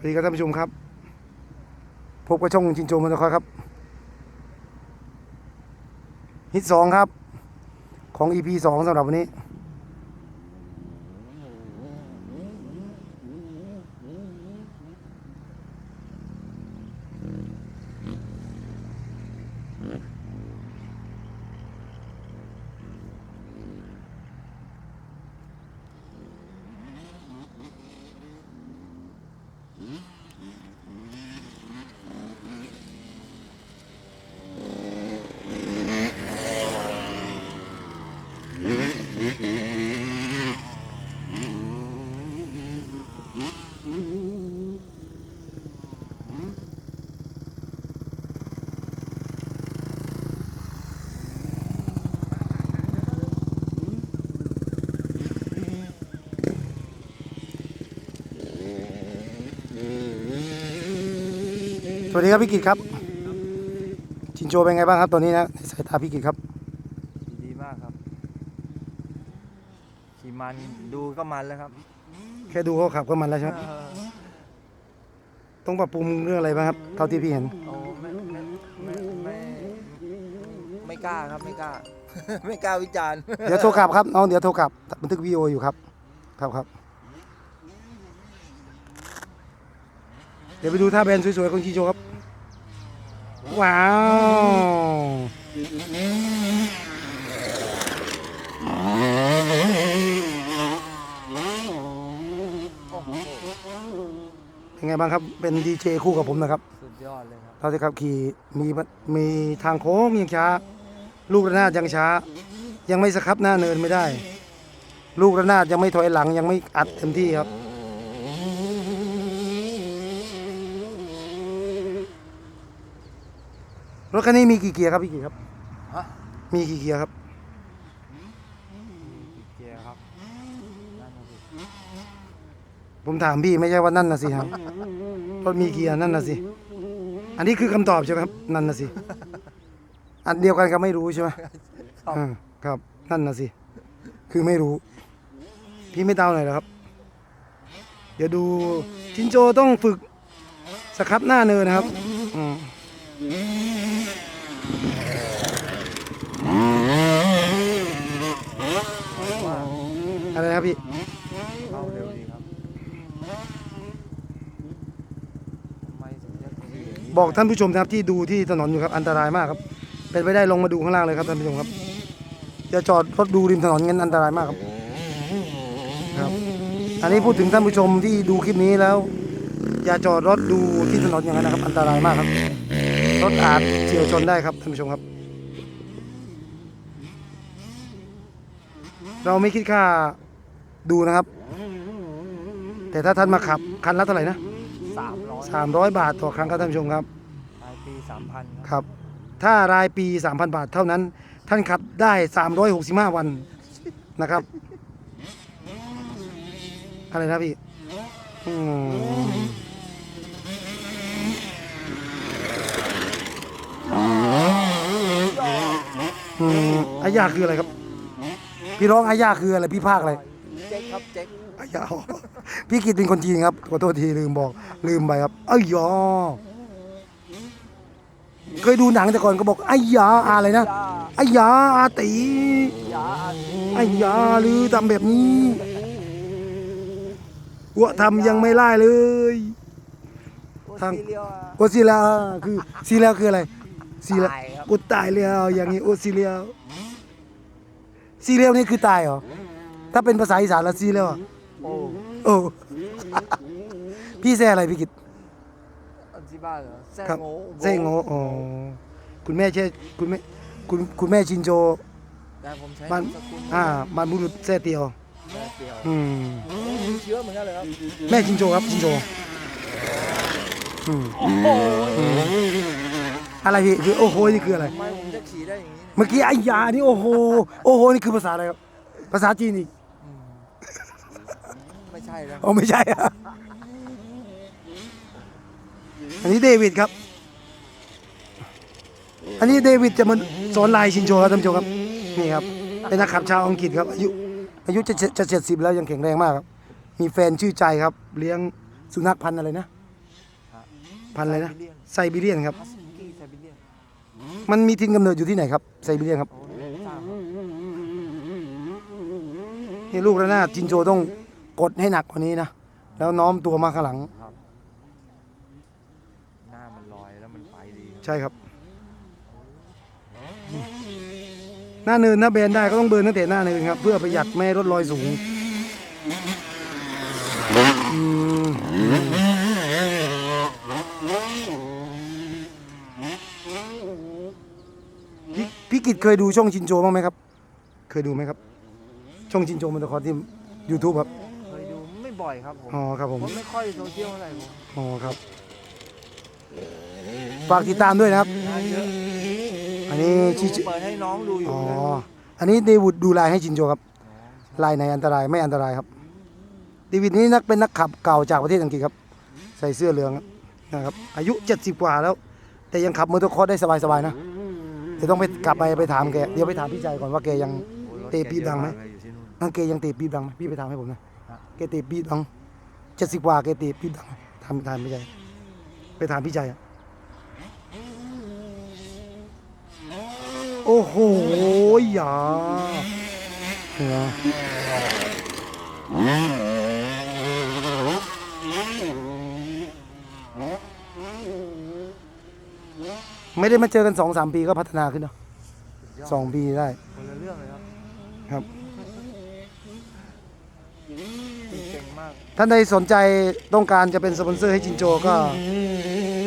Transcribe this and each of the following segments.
วัสดีครับท่านผู้ชมครับ พบกับช่องชินโจมันตะคอยครับ ฮิตสองครับ ของ EP สองสำหรับวันนี้ สวัสดีครับพี่กิตครับ ชินโจเป็นไงบ้างครับตอนนี้นะในสายตาพี่กิตครับ ดีมากครับขี่มันดูก็มันแล้วครับแค่ดูเขาขับก็มันแล้วใช่ไหมเออต้องปรับปรุงเรื่องอะไรบ้างครับเท่าที่พี่เห็น โอ้ไม่ไม่ไม่ไม่ไม่กล้าครับไม่กล้า ไม่กล้าวิจารณ์ เดี๋ยวโทรกลับครับน้องเดี๋ยวโทรกลับบันทึกวีดีโออยู่ครับ ครับครับ เดี๋ยวไปดูท่าแบนสวยๆของชินโจครับ ว้าว เป็นไงบ้างครับ เป็นดีเจคู่กับผมนะครับ สุดยอดเลยครับเราจะขับขี่มีมีทางโค้งยังช้า ลูกระนาดยังช้า ยังไม่สครับหน้าเนินไม่ได้ ลูกระนาดยังไม่ถอยหลังยังไม่อัดเต็มที่ครับ รถคันนี้มีกี่เกียร์ครับพี่กี่ครับ ฮะมีกี่เกียร์ครับกี่เกียร์ครับนั่นน่ะสิผมถามพี่ไม่ใช่ว่านั่นนะสิครับรถมีเกียร์นั่นนะสิอันนี้คือคำตอบใช่ไหมครับนั่นนะสิอันเดียวกันก็ไม่รู้ใช่ไหมครับอ่าครับนั่นนะสิคือไม่รู้ พี่ไม่เดาหน่อยเหรอครับ เดี๋ยวดูชินโจต้องฝึกสครับหน้าเนินนะครับอืมว่า อะไรนะครับพี่เข้าเร็วดีครับอย่างนี้บอกท่านผู้ชมนะครับที่ดูที่ถนนอยู่ครับอันตรายมากครับ เป็นไปได้ลงมาดูข้างล่างเลยครับท่านผู้ชมครับอย่าจอดรถดูริมถนนงั้นอันตรายมากครับครับ อันนี้พูดถึงท่านผู้ชมที่ดูคลิปนี้แล้ว อย่าจอดรถดูที่ถนนอย่างนั้นนะครับ อันตรายมากครับ รถอาจเฉียวชนได้ครับท่านผู้ชมครับ เราไม่คิดค่าดูนะครับ แต่ถ้าท่านมาขับคันละเท่าไหร่นะสามร้อยสามร้อยบาทต่อครั้งครับท่านผู้ชมครับปลายปีสามพันครับครับถ้ารายปี3,000บาทเท่านั้น ท่านขับได้365วันนะครับอะไรนะพี่อืม อืมอายาคืออะไรครับ พี่ร้องอายาคืออะไรพี่ภาคอะไรเจ๊กครับเจ๊กอายาพี่กิตเป็นคนจีนครับขอโทษทีลืมบอก ลืมไปครับอ้ายอเคยดูหนังแต่ก่อนก็บอกอายาอะไรนะอายาอาตีอายาหรือทำแบบนี้วัวทำยังไม่ไล่เลยทางซีเรีลอะโอซิลาคือซีลียคืออะไร ซีเลียตายครับ อุยตายแล้วอย่างนี้โอซิเลียซีเลียนี่คือตายเหรอถ้าเป็นภาษาอีสานแล้วซีเลียอะโอ้โอ้ พี่แซ่อะไรพี่กิตอันที่บ้านเหรอแซ่ครับโง่แซ่โงอ๋อคุณแม่เช่คุณแม่คุณคุณแม่ชินโจแต่ผมใช้บ้านสกุลอ่าบ้านบุรุษแซ่เตียว แม่เปรียวอืมมีเชื้อเหมือนกันเลยครับแม่ชินโจครับชินโจอืมโอ้โห อะไรพี่คือโอ้โหนี่คืออะไรทำไมผมจะขี่ได้อย่างนี้เมื่อกี้ไอ้ยานี่โอ้โหโอ้โหนี่คือภาษาอะไรครับภาษาจีนอีกอืมไม่ใช่แล้วอ๋อไม่ใช่อะอันนี้เดวิดครับ อันนี้เดวิดจะมาสอนลายชินโจครับท่านผู้ชมครับนี่ครับเป็นนักขับชาวอังกฤษครับ อายุอายุจะจะเจ็ดสิบแล้วยังแข็งแรงมากครับ มีแฟนชื่อใจครับ เลี้ยงสุนัขพันธุ์อะไรนะ พันธุ์อะไรนะไซบีเรียนไซบีเรียนครับ มันมีทินกำเนิดอยู่ที่ไหนครับไซบีเรียนครับโอ้ไม่ทราบครับนี่ลูกระนาดจินโจต้องกดให้หนักกว่านี้นะ แล้วน้อมตัวมาข้างหลังครับหน้ามันลอยแล้วมันไปดีครับใช่ครับ หน้าเนินหน้าเบนได้ก็ต้องเบิร์นตั้งแต่หน้าเนินครับ เพื่อประหยัดไม่ให้รถลอยสูง อืมพี่พี่ กิตเคยดูช่องชินโจบ้างไหมครับ เคยดูไหมครับ ช่องชินโจมันตะคอร์ที่ YouTube ครับ เคยดูไม่บ่อยครับผม อ๋อครับผมผมไม่ค่อยโซเชียลเท่าไหร่ผมอ๋อครับ ฝากติดตามด้วยนะครับ งานเยอะอันนี้ชิเปิดให้น้องดูอยู่อ๋อ นะอันนี้เดวิดดูลายให้ชินโจครับ ลายในอันตรายไม่อันตรายครับ เดวิดนี่นักเป็นนักขับเก่าจากประเทศอังกฤษครับ ใส่เสื้อเหลืองครับนะครับ อายุ 70 กว่าแล้ว แต่ยังขับมอเตอร์คอร์สได้สบายๆนะ เดี๋ยวต้องไปกลับไปไปถามแกเดี๋ยวไปถามพี่ใจก่อนว่าแกยังโอ้รถเตะปี๊บดังไหมแกเยอะากเลยอยู่ที่นู่นนั่นแกยังเตะปี๊บดังไหมพี่ไปถามให้ผมนะฮะแกเตะปี๊บดัง70กว่าแกเตะปี๊บดังไหมถามถามพี่ใจ ไปถามพี่ใจอะโอ้โหอย่าเหรอ ไม่ได้มาเจอกันสองสามปีก็พัฒนาขึ้นเนาะสุดยอดสองปีได้ คนละเรื่องเลยครับครับ เก่งมาก ท่านใดสนใจต้องการจะเป็นสปอนเซอร์ให้จินโจก็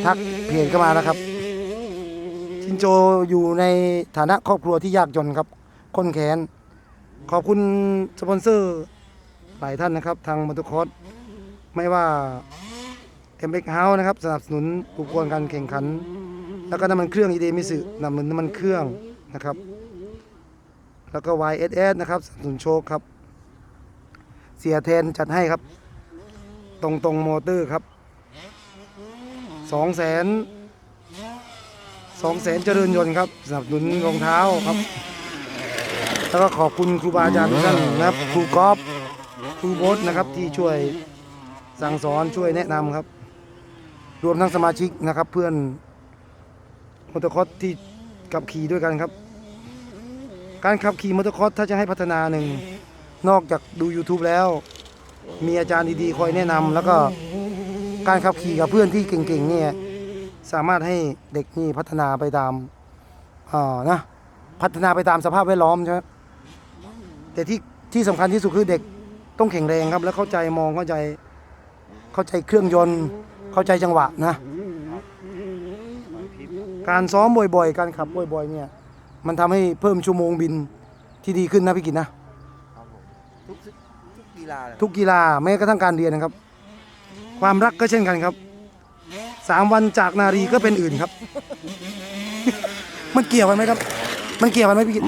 ทักเพจเข้ามานะครับ จินโจอยู่ในฐานะครอบครัวที่ยากจนครับค้นแค้นขอบคุณสปอนเซอร์หลายท่านนะครับ ทางมอเตอร์คอร์สไม่ว่า m x House นะครับ สนับสนุนอุปกรณ์การแข่งขัน แล้วก็น้ำมันเครื่องอีเดมิสึน้ำมันน้ำมันเครื่องนะครับ แล้วก็ YSS นะครับสนับสนุนโชคครับ เสียแทนจัดให้ครับ ตรงตรงมอเตอร์ครับสองแสนสองแสนเจริญยนต์ครับสนับสนุนรองเท้าครับ แล้วก็ขอบคุณครูบาอาจารย์ทุกท่านนะครับครูกอล์ฟครูโบสนะครับที่ช่วยสั่งสอนช่วยแนะนำครับ รวมทั้งสมาชิกนะครับเพื่อน มอเตอร์คอร์สที่ขับขี่ด้วยกันครับ การขับขี่มอเตอร์คอร์สถ้าจะให้พัฒนาหนึ่งนอกจากดู YouTube แล้ว มีอาจารย์ดีๆคอยแนะนำแล้วก็การขับขี่กับเพื่อนที่เก่งๆเนี่ยสามารถให้เด็กนี่พัฒนาไปตามอ่านะพัฒนาไปตามสภาพแวดล้อมใช่ไหมแต่ที่ที่สำคัญที่สุดคือเด็กต้องแข็งแรงครับ แล้วเข้าใจมองเข้าใจเข้าใจเครื่องยนต์เข้าใจจังหวะนะ การซ้อมบ่อยๆ การขับบ่อยๆ เนี่ย มันทำให้เพิ่มชั่วโมงบินที่ดีขึ้นนะพี่กินนะ ครับผมทุกทุกกีฬาเลยทุกกีฬาแม้กระทั่งการเรียนนะครับ ความรักก็เช่นกันครับสามวันจากนารีก็เป็นอื่นครับ มันเกี่ยวกันไหมครับ มันเกี่ยวกันไหมพี่กิต